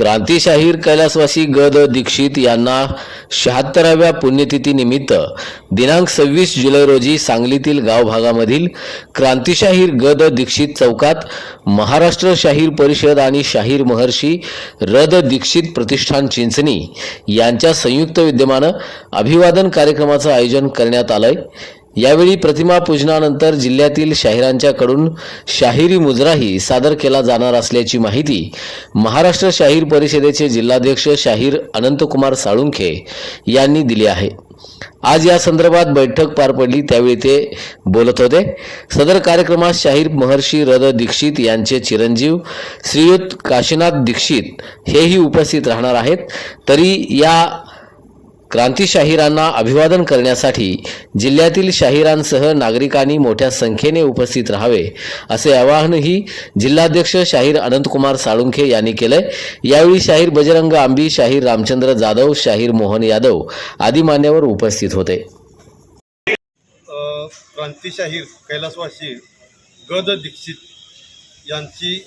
क्रांतीशाहीर कैलासवासी ग द दीक्षित यांना शहात्तराव्या पुण्यतिथीनिमित्त दिनांक सव्वीस जुलै रोजी सांगलीतील गाव भागामधील क्रांतीशाहीर ग द दीक्षित चौकात महाराष्ट्र शाहीर परिषद आणि शाहीर महर्षी र द दीक्षित प्रतिष्ठान चिंचणी यांच्या संयुक्त विद्यमानं अभिवादन कार्यक्रमाचं आयोजन करण्यात आलंय. यावेळी प्रतिमा पूजनानंतर जिल्ह्यातील शाहिरांच्याकडून शाहिरी मुजराही सादर केला जाणार असल्याची माहिती महाराष्ट्र शाहीर परिषदेचे जिल्हाध्यक्ष शाहीर अनंतकुमार साळुंखे यांनी दिली आहे. आज या संदर्भात बैठक पार पडली त्यावेळी ते बोलत होते. सदर कार्यक्रमात शाहीर महर्षी रद दीक्षित यांचे चिरंजीव श्रीयुत काशीनाथ दीक्षित हेही उपस्थित राहणार आहेत. तरी या क्रांतीशाहिरांना अभिवादन करण्यासाठी जिल्ह्यातील शाहिरांसह नागरिकांनी मोठ्या संख्येने उपस्थित राहावे असे आवाहनही जिल्हाध्यक्ष शाहीर अनंतकुमार साळुंखे यांनी केलंय. यावेळी शाहीर बजरंग आंबी शाहीर रामचंद्र जाधव शाहीर मोहन यादव आदी मान्यवर उपस्थित होते. क्रांतीशाहीर कैलासवासी गद दीक्षित यांची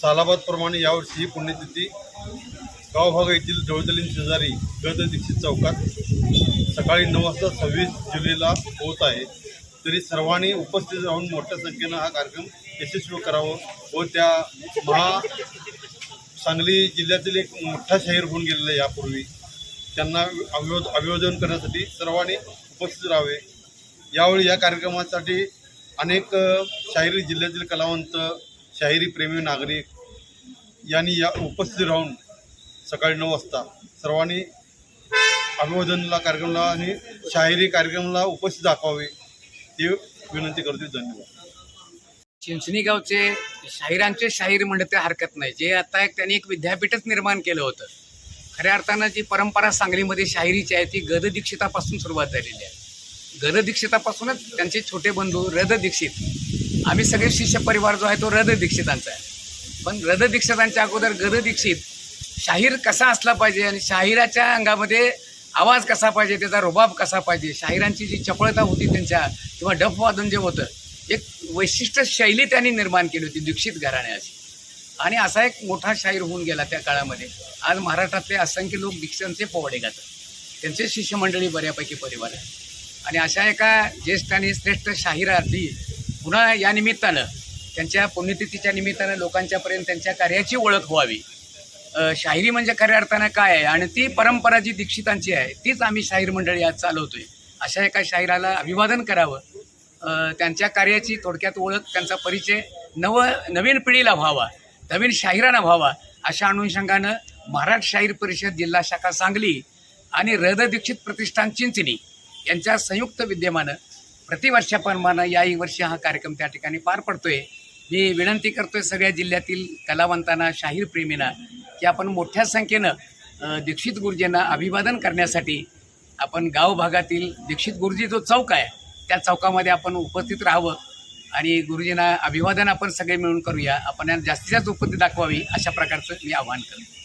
सालाबादप्रमाणे यावर्षी ही पुण्यतिथी गावभाग येथील जवळजलीन शेजारी ग दीक्षित चौकात सकाळी नऊ वाजता सव्वीस जुलैला होत आहे. तरी सर्वांनी उपस्थित राहून मोठ्या संख्येनं हा कार्यक्रम यशस्वी करावं व त्या महा सांगली जिल्ह्यातील एक मोठा शहर होऊन गेलेला आहे यापूर्वी. त्यांना अभिवाद अभिवादन करण्यासाठी सर्वांनी उपस्थित राहावे. यावेळी या कार्यक्रमासाठी अनेक शाहिरी जिल्ह्यातील कलावंत शाहिरी प्रेमी नागरिक यांनी या उपस्थित राहून सकाळी नऊ वाजता सर्वांनी अभिवादनला कार्यक्रमाला आणि शाहिरी कार्यक्रमाला उपस्थित दाखवावे ही विनंती करते. धन्यवाद. चिंचणी गावचे शाहिरांचे शाहीर म्हणलं ते हरकत नाही. जे आता एक त्यांनी एक विद्यापीठच निर्माण केलं होतं. खऱ्या अर्थानं जी परंपरा सांगलीमध्ये शाहिरीची आहे ती गद दीक्षितापासून सुरुवात झालेली आहे. गद दीक्षितापासूनच त्यांचे छोटे बंधू रद दीक्षित आम्ही सगळे शिष्य परिवार जो आहे तो रद दीक्षितांचा आहे. पण रद दीक्षितांच्या अगोदर गद दीक्षित शाहीर कसा असला पाहिजे आणि शाहिराच्या अंगामध्ये आवाज कसा पाहिजे त्याचा रुबाब कसा पाहिजे शाहिरांची जी चपळता होती त्यांच्या किंवा डफ वादन जे होतं एक वैशिष्ट्य शैली त्यांनी निर्माण केली होती दीक्षित घराण्याची. आणि असा एक मोठा शाहीर होऊन गेला त्या काळामध्ये. आज महाराष्ट्रातले असंख्य लोक दीक्षितांचे पोवडे गातात. त्यांचे शिष्यमंडळी बऱ्यापैकी परिवार आहे आणि अशा एका ज्येष्ठ आणि श्रेष्ठ शाहिरार्थी पुन्हा या निमित्तानं त्यांच्या पुण्यतिथीच्या निमित्तानं लोकांच्यापर्यंत त्यांच्या कार्याची ओळख व्हावी. शाहिरी म्हणजे खऱ्या अर्थानं काय आहे? आणि ती परंपरा जी दीक्षितांची आहे तीच आम्ही शाहीर मंडळी आज चालवतोय. अशा एका शाहिराला अभिवादन करावं. त्यांच्या कार्याची थोडक्यात ओळख त्यांचा परिचय नव नवीन पिढीला व्हावा नवीन शाहिरांना व्हावा अशा अनुषंगानं महाराष्ट्र शाहीर परिषद जिल्हा शाखा सांगली आणि हृदय दीक्षित प्रतिष्ठान चिंचणी यांच्या संयुक्त विद्यमानं प्रतिवर्षाप्रमाणे याही वर्षी हा कार्यक्रम त्या ठिकाणी पार पडतोय. मी विनंती करतोय सगळ्या जिल्ह्यातील कलावंतांना शाहीर प्रेमींना की आपण मोठ्या संख्येनं दीक्षित गुरुजींना अभिवादन करण्यासाठी आपण गाव भागातील दीक्षित गुरुजी जो चौक आहे त्या चौकामध्ये आपण उपस्थित राहावं आणि गुरुजींना अभिवादन आपण सगळे मिळून करूया. आपण यांना जास्तीत जास्त उपस्थित दाखवावी अशा प्रकारचं मी आवाहन करतो.